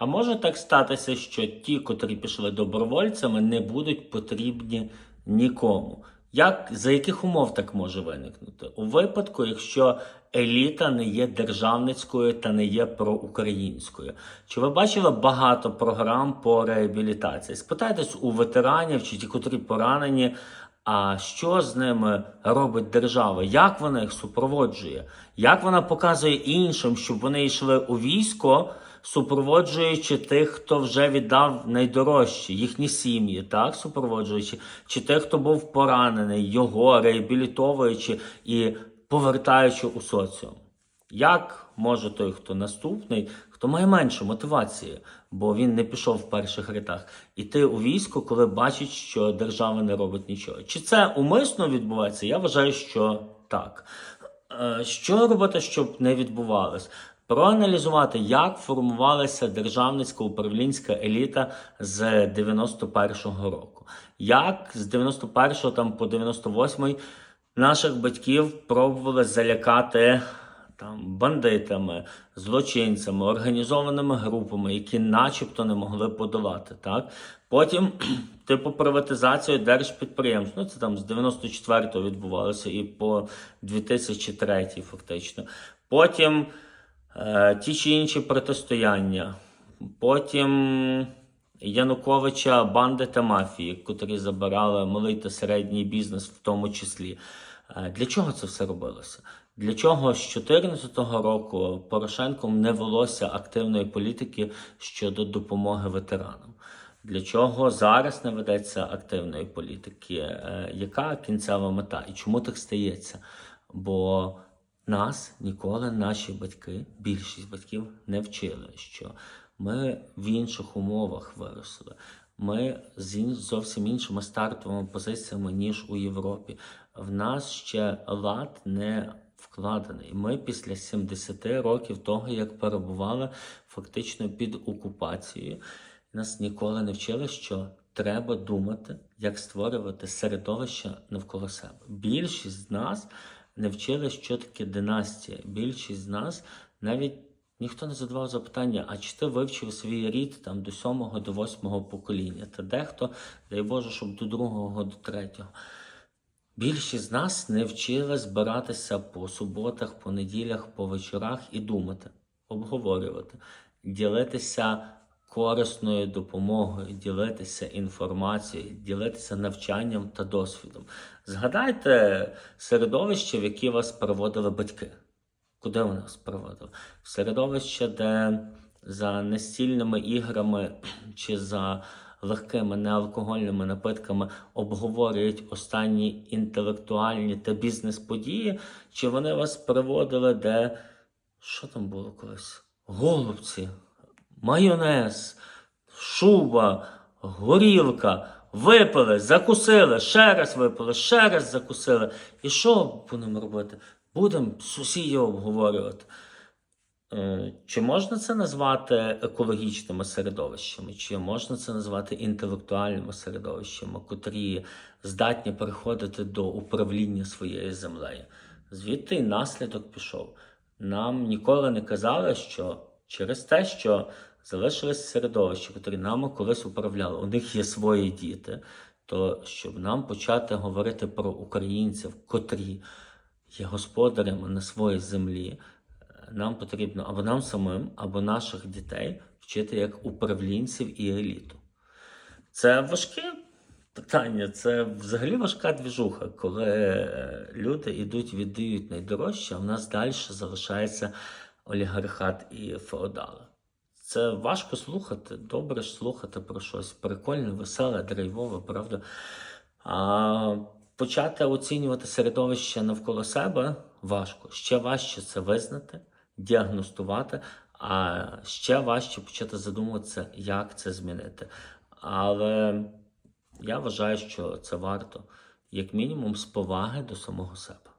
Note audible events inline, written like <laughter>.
А може так статися, що ті, котрі пішли добровольцями, не будуть потрібні нікому. Як, за яких умов так може виникнути? У випадку, якщо еліта не є державницькою та не є проукраїнською. Чи ви бачили багато програм по реабілітації? Спитайтесь у ветеранів чи ті, котрі поранені, а що з ними робить держава? Як вона їх супроводжує? Як вона показує іншим, щоб вони йшли у військо, супроводжуючи тих, хто вже віддав найдорожче, їхні сім'ї, так супроводжуючи, чи тих, хто був поранений, його реабілітовуючи і повертаючи у соціум? Як може той, хто наступний, хто має менше мотивації, бо він не пішов в перших рядах, іти у військо, коли бачить, що держава не робить нічого? Чи це умисно відбувається? Я вважаю, що так. Е, Що робити, щоб не відбувалось? Проаналізувати, як формувалася державницька управлінська еліта з 91-го року. Як з 91-го там по 98-й наших батьків пробували залякати там бандитами, злочинцями, організованими групами, які начебто не могли подолати. Так? Потім, <clears throat> типу, приватизацію держпідприємств. Ну, це там з 94-го відбувалося і по 2003 фактично. Потім ті чи інші протистояння. Потім Януковича банди та мафії, котрі забирали малий та середній бізнес в тому числі. Е, Для чого це все робилося? Для чого з 2014 року Порошенком не велося активної політики щодо допомоги ветеранам? Для чого зараз не ведеться активної політики? Е, Яка кінцева мета і чому так стається? Бо нас ніколи наші батьки, більшість батьків, не вчили, що ми в інших умовах виросли. Ми з зовсім іншими стартовими позиціями, ніж у Європі. В нас ще лад не вкладений. Ми після 70 років того, як перебували фактично під окупацією, нас ніколи не вчили, що треба думати, як створювати середовище навколо себе. Більшість з нас не вчили, що таке династія. Більшість з нас навіть ніхто не задавав запитання, а чи ти вивчив свій рід там до сьомого, до восьмого покоління? Та дехто, дай Боже, щоб до другого, до третього. Більшість з нас не вчили збиратися по суботах, по неділях, по вечорах і думати, обговорювати, ділитися корисною допомогою, ділитися інформацією, ділитися навчанням та досвідом. Згадайте середовище, в яке вас проводили батьки. Куди вони вас проводили? В середовище, де за настільними іграми чи за легкими неалкогольними напитками обговорюють останні інтелектуальні та бізнес-події, чи вони вас приводили, де що там було колись? Голубці, майонез, шуба, горілка. Випили, закусили, ще раз випили, ще раз закусили. І що будемо робити? Будемо сусідів обговорювати. Е, Чи можна це назвати екологічними середовищами, чи можна це назвати інтелектуальними середовищами, котрі здатні переходити до управління своєю землею? Звідти й наслідок пішов. Нам ніколи не казали, що через те, що залишилось середовище, котрі нами колись управляли, у них є свої діти, то щоб нам почати говорити про українців, котрі є господарями на своїй землі, нам потрібно або нам самим, або наших дітей вчити як управлінців і еліту. Це важке питання, це взагалі важка двіжуха, коли е, люди йдуть, віддають найдорожче, а в нас далі залишається олігархат і феодали. Це важко слухати, добре ж слухати про щось прикольне, веселе, драйвове, правда? А почати оцінювати середовище навколо себе важко. Ще важче це визнати, діагностувати, а ще важче почати задумуватися, як це змінити. Але я вважаю, що це варто, як мінімум, з поваги до самого себе.